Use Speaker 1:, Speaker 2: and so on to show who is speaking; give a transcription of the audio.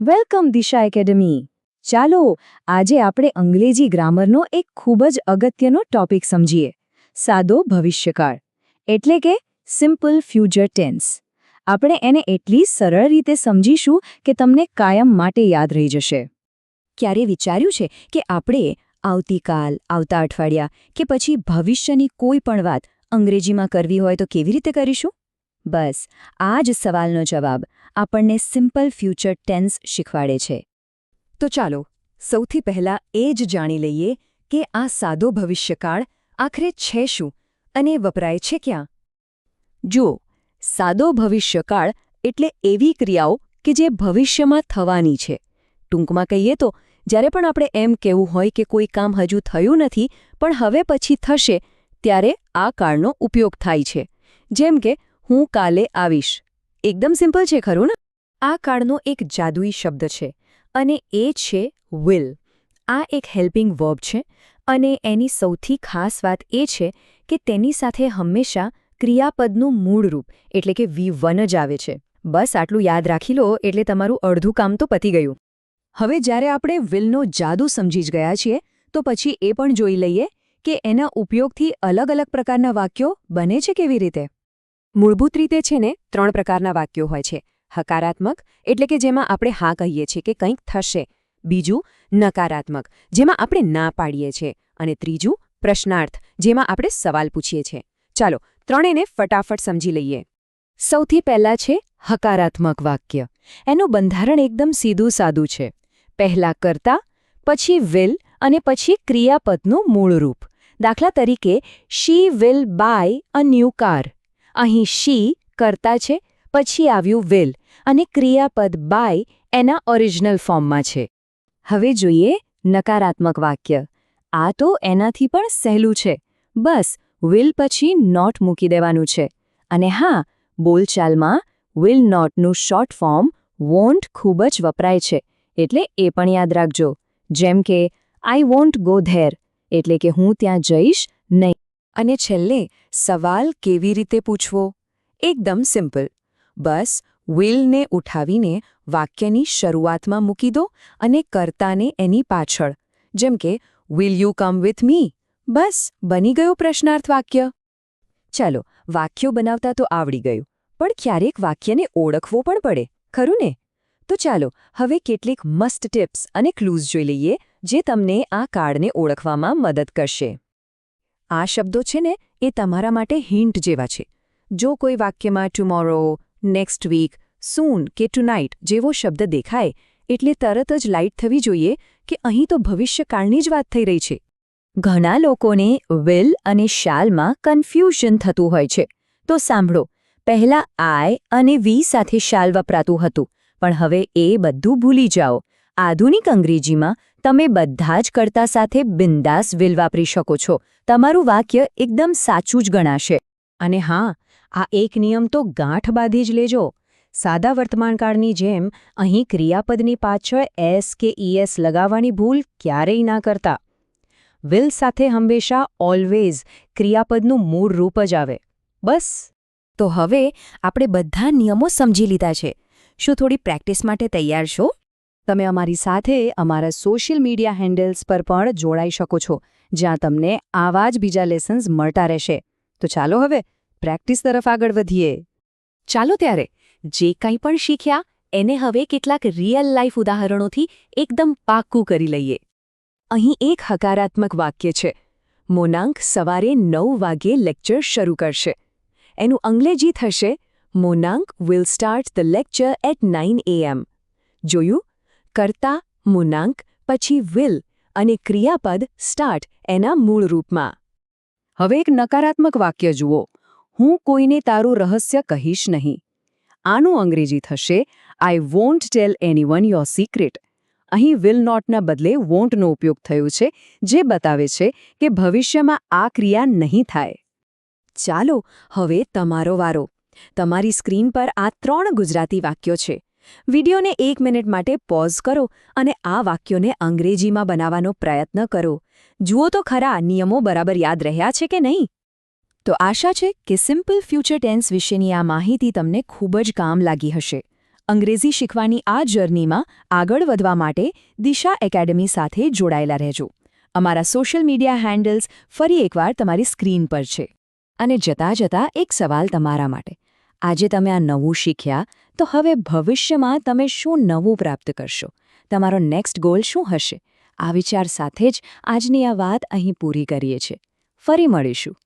Speaker 1: Welcome દિશા academy. ચાલો, આજે આપણે અંગ્રેજી ગ્રામરનો એક ખૂબ જ અગત્યનો ટોપિક સમજીએ. સાદો ભવિષ્યકાળ. એટલે કે સિમ્પલ ફ્યુચર ટેન્સ આપણે એને એટલી સરળ રીતે સમજીશું કે તમને કાયમ માટે યાદ રહી જશે. ક્યારે વિચાર્યું છે કે આપણે આવતીકાલ, આવતા અઠવાડિયા કે પછી ભવિષ્યની કોઈ પણ વાત અંગ્રેજીમાં કરવી હોય તો કેવી રીતે કરીશું? બસ, આ જ સવાલનો જવાબ. આપણને સિમ્પલ ફ્યુચર ટેન્સ શીખવાડે છે. તો ચાલો, સૌથી પહેલા એ જ જાણી લઈએ કે આ સાદો ભવિષ્યકાળ આખરે છે શું અને વપરાય છે ક્યાં. જુઓ, સાદો ભવિષ્યકાળ એટલે એવી ક્રિયાઓ કે જે ભવિષ્યમાં થવાની છે. ટૂંકમાં કહીએ તો, જ્યારે પણ આપણે એમ કહેવું હોય કે કોઈ કામ હજુ થયું નથી, પણ હવે પછી થશે, ત્યારે આ કાળનો ઉપયોગ થાય છે. જેમ કે, હું કાલે આવીશ. એકદમ સિમ્પલ છે, ખરું ને? આ કાળનો એક જાદુઈ શબ્દ છે અને એ છે વિલ આ એક હેલ્પિંગ વર્બ છે અને એની સૌથી ખાસ વાત એ છે કે તેની સાથે હંમેશા ક્રિયાપદનું મૂળ રૂપ એટલે કે વી વન જ આવે છે. બસ આટલું યાદ રાખી લો, એટલે તમારું અડધું કામ તો પતી ગયું. હવે જ્યારે આપણે વિલનો જાદુ સમજી જ ગયા છીએ, તો પછી એ પણ જોઈ લઈએ કે એના ઉપયોગથી અલગ અલગ પ્રકારના વાક્યો બને છે કેવી રીતે? મૂળભૂત રીતે છે ને, ત્રણ પ્રકારના વાક્યો હોય છે. હકારાત્મક એટલે કે જેમાં આપણે હા કહીએ છીએ કે કંઈક થશે. બીજું, નકારાત્મક, જેમાં આપણે ના પાડીએ છીએ. અને ત્રીજું, પ્રશ્નાર્થ, જેમાં આપણે સવાલ પૂછીએ છીએ. ચાલો, ત્રણેયને ફટાફટ સમજી લઈએ. સૌથી પહેલા છે હકારાત્મક વાક્ય. એનું બંધારણ એકદમ સીધું સાદું છે. પહેલા કરતા, પછી વિલ અને પછી ક્રિયાપદનું મૂળ રૂપ દાખલા તરીકે she will buy a new car અહીં શી કરતા છે, પછી આવ્યું વિલ અને ક્રિયાપદ બાય એના ઓરિજિનલ ફોર્મમાં છે. હવે જોઈએ નકારાત્મક વાક્ય. આ તો એનાથી પણ સહેલું છે. બસ, વિલ પછી નોટ મૂકી દેવાનું છે. અને હા, બોલચાલમાં વિલ નોટનું શોર્ટ ફોર્મ વોન્ટ ખૂબ જ વપરાય છે, એટલે એ પણ યાદ રાખજો. જેમ કે આઈ વોન્ટ ગો ધેર એટલે કે હું ત્યાં જઈશ નહીં. અને છેલ્લે, સવાલ કેવી રીતે પૂછવો? એકદમ સિમ્પલ. બસ, વિલને ઉઠાવીને વાક્યની શરૂઆતમાં મૂકી દો અને કર્તાને એની પાછળ. જેમ કે will you come with me બસ, બની ગયું પ્રશ્નાર્થ વાક્ય. ચાલો, વાક્યો બનાવતા તો આવડી ગયું, પણ ક્યારેક વાક્યને ઓળખવો પણ પડે, ખરું ને? તો ચાલો, હવે કેટલીક મસ્ત ટિપ્સ અને ક્લૂઝ જોઈ લઈએ, જે તમને આ કાર્ડને ઓળખવામાં મદદ કરશે. આ શબ્દો છે ને, એ તમારા માટે હિન્ટ જેવા છે. જો કોઈ વાક્યમાં ટુમોરો નેક્સ્ટ વીક સૂન કે ટુનાઇટ જેવો શબ્દ દેખાય, એટલે તરત જ લાઇટ થવી જોઈએ કે અહીં તો ભવિષ્યકાળની જ વાત થઈ રહી છે. ઘણા લોકોને વિલ અને શાલમાં કન્ફ્યુઝન થતું હોય છે. તો સાંભળો, પહેલા આય અને વી સાથે શાલ વપરાતું હતું, પણ હવે એ બધું ભૂલી જાઓ. આધુનિક અંગ્રેજીમાં તમે બધા જ કરતા સાથે બિંદાસ વિલ વાપરી શકો છો. તમારું વાક્ય એકદમ સાચું જ ગણાશે. અને હા, આ એક નિયમ તો ગાંઠ બાંધી જ લેજો. સાદા વર્તમાનકાળની જેમ અહીં ક્રિયાપદની પાછળ એસ કે ઈએસ લગાવવાની ભૂલ ક્યારેય ના કરતા. વિલ સાથે હંમેશા ઓલવેઝ ક્રિયાપદનું મૂળ રૂપ જ આવે. બસ. તો હવે આપણે બધા નિયમો સમજી લીધા છે. શું થોડી પ્રેક્ટિસ માટે તૈયાર છો? તમે અમારી સાથે અમારા સોશિયલ મીડિયા હેન્ડલ્સ પર પણ જોડાઈ શકો છો, જ્યાં તમને આવા જ બીજા લેસન્સ મળતા રહેશે. તો ચાલો હવે પ્રેક્ટિસ તરફ આગળ વધીએ. ચાલો ત્યારે જે કંઈ પણ શીખ્યા, એને હવે કેટલાક રિયલ લાઈફ ઉદાહરણોથી એકદમ પાક્કું કરી લઈએ. અહીં એક હકારાત્મક વાક્ય છે. મોનાંક સવારે નવ વાગ્યે લેક્ચર શરૂ કરશે. એનું અંગ્રેજી થશે, Monank will start the lecture at nine AM જોયું? કરતા, મુનાંક, પછી વિલ અને ક્રિયાપદ સ્ટાર્ટ એના મૂળ રૂપમાં. હવે એક નકારાત્મક વાક્ય જુઓ. હું કોઈને તારું રહસ્ય કહીશ નહીં. આનું અંગ્રેજી થશે I won't tell anyone your secret અહીં વિલ નોટના બદલે વોન્ટનો ઉપયોગ થયો છે, જે બતાવે છે કે ભવિષ્યમાં આ ક્રિયા નહીં થાય. ચાલો, હવે તમારો વારો. તમારી સ્ક્રીન પર આ ત્રણ ગુજરાતી વાક્યો છે. વિડિયોને એક મિનિટ માટે પોઝ કરો અને આ વાક્યોને અંગ્રેજીમાં બનાવવાનો પ્રયત્ન કરો. જુઓ તો ખરા, નિયમો બરાબર યાદ રહ્યા છે કે નહીં? તો આશા છે કે સિમ્પલ ફ્યુચર ટેન્સ વિશેની આ માહિતી તમને ખૂબ જ કામ લાગી હશે. અંગ્રેજી શીખવાની આ જર્નીમાં આગળ વધવા માટે દિશા એકેડમી સાથે જોડાયેલા રહેજો. અમારા સોશિયલ મીડિયા હેન્ડલ્સ ફરી એકવાર તમારી સ્ક્રીન પર છે. અને જતા જતા એક સવાલ તમારા માટે. આજે તમે આ નવું શીખ્યા, તો હવે ભવિષ્યમાં તમે શું નવું પ્રાપ્ત કરશો? તમારો નેક્સ્ટ ગોલ શું હશે? આ વિચાર સાથે જ આજની આ વાત અહીં પૂરી કરીએ છીએ. ફરી મળીશું.